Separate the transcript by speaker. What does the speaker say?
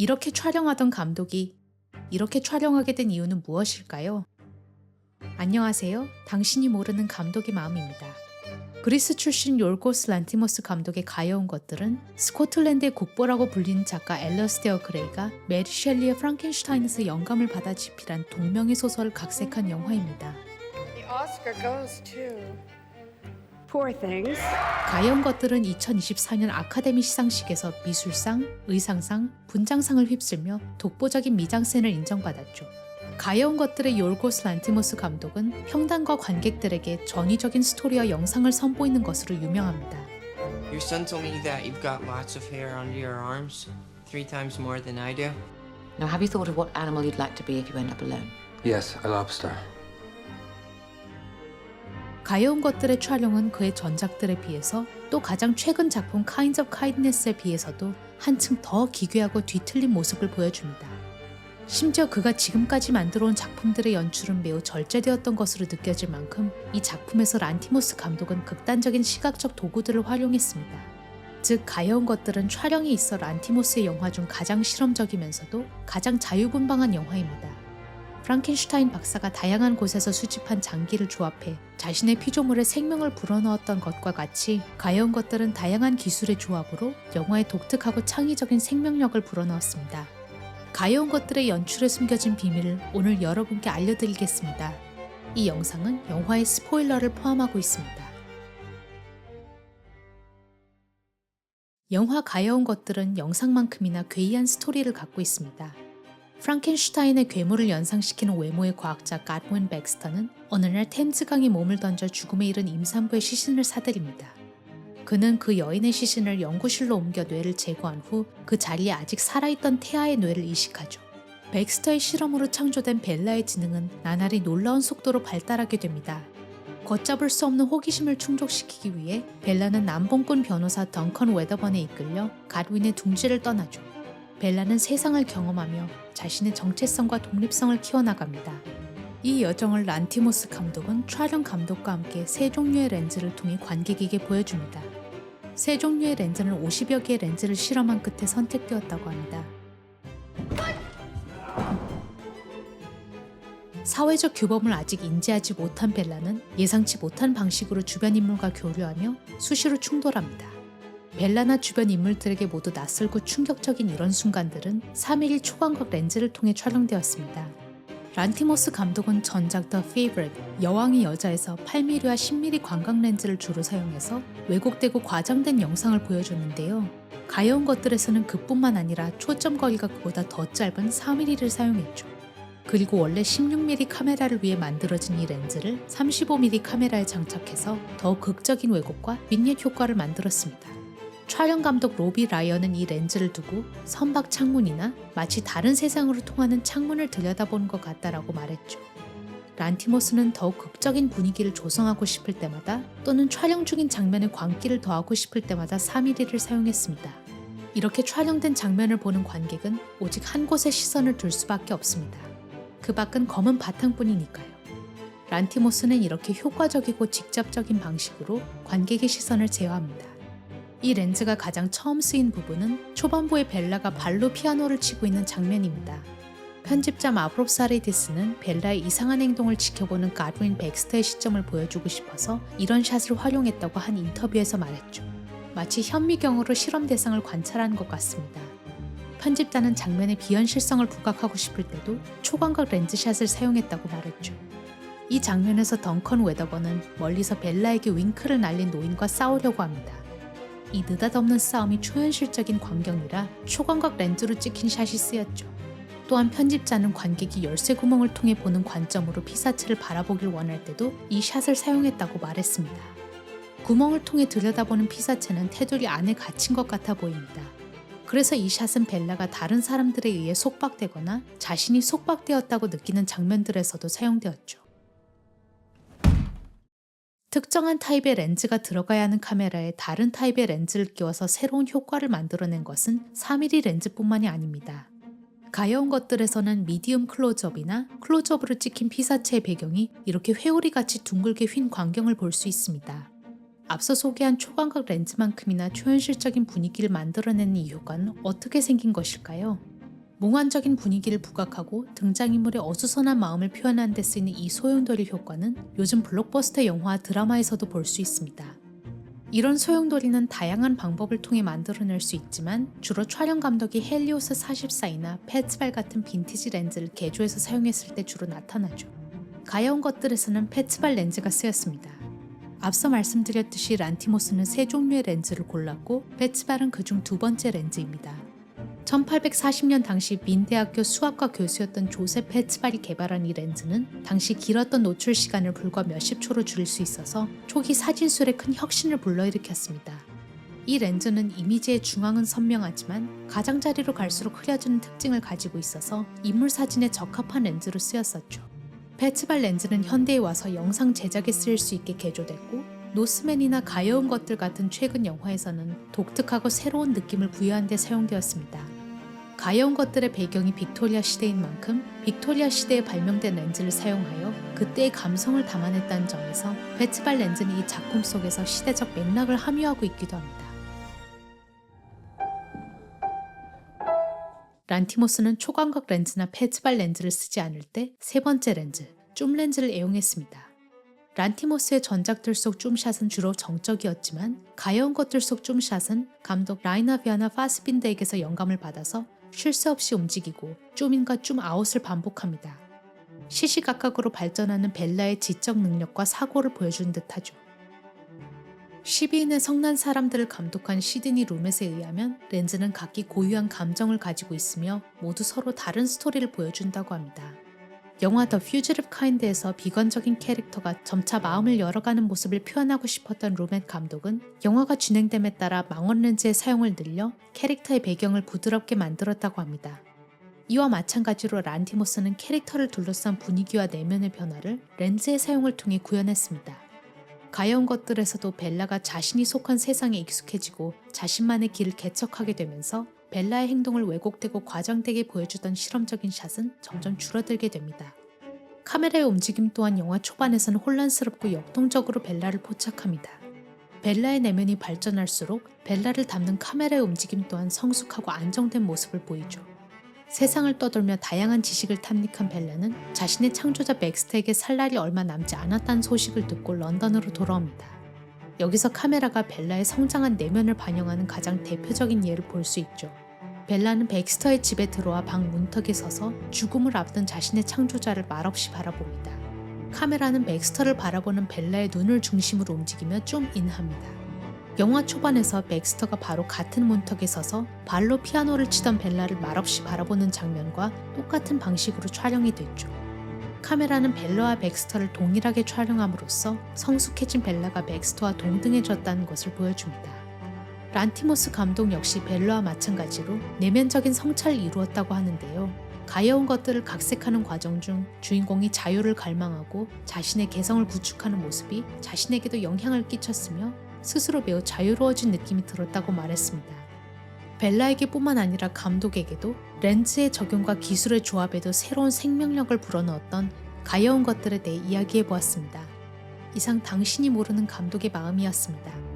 Speaker 1: 이렇게 촬영하던 감독이 이렇게 촬영하게 된 이유는 무엇일까요? 안녕하세요. 당신이 모르는 감독의 마음입니다. 그리스 출신 요르고스 란티모스 감독의 가여운 것들은 스코틀랜드의 국보라고 불리는 작가 앨러스테어 그레이가 메리 셸리의 프랑켄슈타인에서 영감을 받아 집필한 동명의 소설을 각색한 영화입니다. 가여운 것들은 2024년 아카데미 시상식에서 미술상, 의상상, 분장상을 휩쓸며 독보적인 미장센을 인정받았죠. 가여운 것들의 요르고스 란티모스 감독은 평단과 관객들에게 전위적인 스토리와 영상을 선보이는 것으로 유명합니다.
Speaker 2: Your son told me that you've got lots of hair under your arms, three times more than I do.
Speaker 3: Now, have you thought of what animal you'd like to be if you end up alone?
Speaker 4: Yes, a lobster.
Speaker 1: 가여운 것들의 촬영은 그의 전작들에 비해서 또 가장 최근 작품 Kinds of Kindness에 비해서도 한층 더 기괴하고 뒤틀린 모습을 보여줍니다. 심지어 그가 지금까지 만들어온 작품들의 연출은 매우 절제되었던 것으로 느껴질 만큼 이 작품에서 란티모스 감독은 극단적인 시각적 도구들을 활용했습니다. 즉 가여운 것들은 촬영에 있어 란티모스의 영화 중 가장 실험적이면서도 가장 자유분방한 영화입니다. 프랑켄슈타인 박사가 다양한 곳에서 수집한 장기를 조합해 자신의 피조물에 생명을 불어넣었던 것과 같이 가여운 것들은 다양한 기술의 조합으로 영화에 독특하고 창의적인 생명력을 불어넣었습니다. 가여운 것들의 연출에 숨겨진 비밀을 오늘 여러분께 알려드리겠습니다. 이 영상은 영화의 스포일러를 포함하고 있습니다. 영화 가여운 것들은 영상만큼이나 괴이한 스토리를 갖고 있습니다. 프랑켄슈타인의 괴물을 연상시키는 외모의 과학자 갓윈 백스터는 어느 날 템즈강에 몸을 던져 죽음에 이른 임산부의 시신을 사들입니다. 그는 그 여인의 시신을 연구실로 옮겨 뇌를 제거한 후 그 자리에 아직 살아있던 태아의 뇌를 이식하죠. 백스터의 실험으로 창조된 벨라의 지능은 나날이 놀라운 속도로 발달하게 됩니다. 걷잡을 수 없는 호기심을 충족시키기 위해 벨라는 남봉꾼 변호사 덩컨 웨더번에 이끌려 갓윈의 둥지를 떠나죠. 벨라는 세상을 경험하며 자신의 정체성과 독립성을 키워나갑니다. 이 여정을 란티모스 감독은 촬영 감독과 함께 세 종류의 렌즈를 통해 관객에게 보여줍니다. 세 종류의 렌즈는 50여 개의 렌즈를 실험한 끝에 선택되었다고 합니다. 사회적 규범을 아직 인지하지 못한 벨라는 예상치 못한 방식으로 주변 인물과 교류하며 수시로 충돌합니다. 벨라나 주변 인물들에게 모두 낯설고 충격적인 이런 순간들은 3mm 초광각 렌즈를 통해 촬영되었습니다. 란티모스 감독은 전작 The Favorite, 여왕의 여자에서 8mm와 10mm 광각 렌즈를 주로 사용해서 왜곡되고 과장된 영상을 보여줬는데요. 가여운 것들에서는 그뿐만 아니라 초점 거리가 그보다 더 짧은 4mm를 사용했죠. 그리고 원래 16mm 카메라를 위해 만들어진 이 렌즈를 35mm 카메라에 장착해서 더 극적인 왜곡과 밋밋 효과를 만들었습니다. 촬영 감독 로비 라이언은 이 렌즈를 두고 선박 창문이나 마치 다른 세상으로 통하는 창문을 들여다보는 것 같다라고 말했죠. 란티모스는 더욱 극적인 분위기를 조성하고 싶을 때마다 또는 촬영 중인 장면에 광기를 더하고 싶을 때마다 3mm를 사용했습니다. 이렇게 촬영된 장면을 보는 관객은 오직 한 곳에 시선을 둘 수밖에 없습니다. 그 밖은 검은 바탕뿐이니까요. 란티모스는 이렇게 효과적이고 직접적인 방식으로 관객의 시선을 제어합니다. 이 렌즈가 가장 처음 쓰인 부분은 초반부에 벨라가 발로 피아노를 치고 있는 장면입니다. 편집자 마브롭사리디스는 벨라의 이상한 행동을 지켜보는 가드윈 백스터의 시점을 보여주고 싶어서 이런 샷을 활용했다고 한 인터뷰에서 말했죠. 마치 현미경으로 실험 대상을 관찰하는 것 같습니다. 편집자는 장면의 비현실성을 부각하고 싶을 때도 초광각 렌즈샷을 사용했다고 말했죠. 이 장면에서 덩컨 웨더버는 멀리서 벨라에게 윙크를 날린 노인과 싸우려고 합니다. 이 느닷없는 싸움이 초현실적인 광경이라 초광각 렌즈로 찍힌 샷이 쓰였죠. 또한 편집자는 관객이 열쇠 구멍을 통해 보는 관점으로 피사체를 바라보길 원할 때도 이 샷을 사용했다고 말했습니다. 구멍을 통해 들여다보는 피사체는 테두리 안에 갇힌 것 같아 보입니다. 그래서 이 샷은 벨라가 다른 사람들에 의해 속박되거나 자신이 속박되었다고 느끼는 장면들에서도 사용되었죠. 특정한 타입의 렌즈가 들어가야 하는 카메라에 다른 타입의 렌즈를 끼워서 새로운 효과를 만들어낸 것은 3mm 렌즈뿐만이 아닙니다. 가여운 것들에서는 미디움 클로즈업이나 클로즈업으로 찍힌 피사체의 배경이 이렇게 회오리같이 둥글게 휜 광경을 볼 수 있습니다. 앞서 소개한 초광각 렌즈만큼이나 초현실적인 분위기를 만들어내는 이 효과는 어떻게 생긴 것일까요? 몽환적인 분위기를 부각하고 등장인물의 어수선한 마음을 표현하는 데 쓰이는 이 소용돌이 효과는 요즘 블록버스터 영화와 드라마에서도 볼 수 있습니다. 이런 소용돌이는 다양한 방법을 통해 만들어낼 수 있지만 주로 촬영 감독이 헬리오스 44이나 페츠발 같은 빈티지 렌즈를 개조해서 사용했을 때 주로 나타나죠. 가여운 것들에서는 페츠발 렌즈가 쓰였습니다. 앞서 말씀드렸듯이 란티모스는 세 종류의 렌즈를 골랐고 페츠발은 그중 두 번째 렌즈입니다. 1840년 당시 민대학교 수학과 교수였던 조셉 페츠발이 개발한 이 렌즈는 당시 길었던 노출 시간을 불과 몇십 초로 줄일 수 있어서 초기 사진술에 큰 혁신을 불러일으켰습니다. 이 렌즈는 이미지의 중앙은 선명하지만 가장자리로 갈수록 흐려지는 특징을 가지고 있어서 인물 사진에 적합한 렌즈로 쓰였었죠. 페츠발 렌즈는 현대에 와서 영상 제작에 쓰일 수 있게 개조됐고 노스맨이나 가여운 것들 같은 최근 영화에서는 독특하고 새로운 느낌을 부여한 데 사용되었습니다. 가여운 것들의 배경이 빅토리아 시대인 만큼 빅토리아 시대에 발명된 렌즈를 사용하여 그때의 감성을 담아냈다는 점에서 페츠발 렌즈는 이 작품 속에서 시대적 맥락을 함유하고 있기도 합니다. 란티모스는 초광각 렌즈나 페츠발 렌즈를 쓰지 않을 때 세 번째 렌즈, 줌 렌즈를 애용했습니다. 란티모스의 전작들 속 줌샷은 주로 정적이었지만 가여운 것들 속 줌샷은 감독 라이나 비아나 파스빈드에게서 영감을 받아서 쉴 새 없이 움직이고 줌인과 줌아웃을 반복합니다. 시시각각으로 발전하는 벨라의 지적 능력과 사고를 보여준 듯하죠. 12인의 성난 사람들을 감독한 시드니 루멧에 의하면 렌즈는 각기 고유한 감정을 가지고 있으며 모두 서로 다른 스토리를 보여준다고 합니다. 영화 더 퓨즈립 카인드에서 비관적인 캐릭터가 점차 마음을 열어가는 모습을 표현하고 싶었던 루멧 감독은 영화가 진행됨에 따라 망원 렌즈의 사용을 늘려 캐릭터의 배경을 부드럽게 만들었다고 합니다. 이와 마찬가지로 란티모스는 캐릭터를 둘러싼 분위기와 내면의 변화를 렌즈의 사용을 통해 구현했습니다. 가여운 것들에서도 벨라가 자신이 속한 세상에 익숙해지고 자신만의 길을 개척하게 되면서 벨라의 행동을 왜곡되고 과장되게 보여주던 실험적인 샷은 점점 줄어들게 됩니다. 카메라의 움직임 또한 영화 초반에서는 혼란스럽고 역동적으로 벨라를 포착합니다. 벨라의 내면이 발전할수록 벨라를 담는 카메라의 움직임 또한 성숙하고 안정된 모습을 보이죠. 세상을 떠돌며 다양한 지식을 탐닉한 벨라는 자신의 창조자 맥스터에게 살 날이 얼마 남지 않았다는 소식을 듣고 런던으로 돌아옵니다. 여기서 카메라가 벨라의 성장한 내면을 반영하는 가장 대표적인 예를 볼 수 있죠. 벨라는 백스터의 집에 들어와 방 문턱에 서서 죽음을 앞둔 자신의 창조자를 말없이 바라봅니다. 카메라는 백스터를 바라보는 벨라의 눈을 중심으로 움직이며 좀 인합니다. 영화 초반에서 백스터가 바로 같은 문턱에 서서 발로 피아노를 치던 벨라를 말없이 바라보는 장면과 똑같은 방식으로 촬영이 됐죠. 카메라는 벨라와 백스터를 동일하게 촬영함으로써 성숙해진 벨라가 백스터와 동등해졌다는 것을 보여줍니다. 란티모스 감독 역시 벨라와 마찬가지로 내면적인 성찰을 이루었다고 하는데요. 가여운 것들을 각색하는 과정 중 주인공이 자유를 갈망하고 자신의 개성을 구축하는 모습이 자신에게도 영향을 끼쳤으며 스스로 매우 자유로워진 느낌이 들었다고 말했습니다. 벨라에게뿐만 아니라 감독에게도 렌즈의 적용과 기술의 조합에도 새로운 생명력을 불어넣었던 가여운 것들에 대해 이야기해 보았습니다. 이상 당신이 모르는 감독의 마음이었습니다.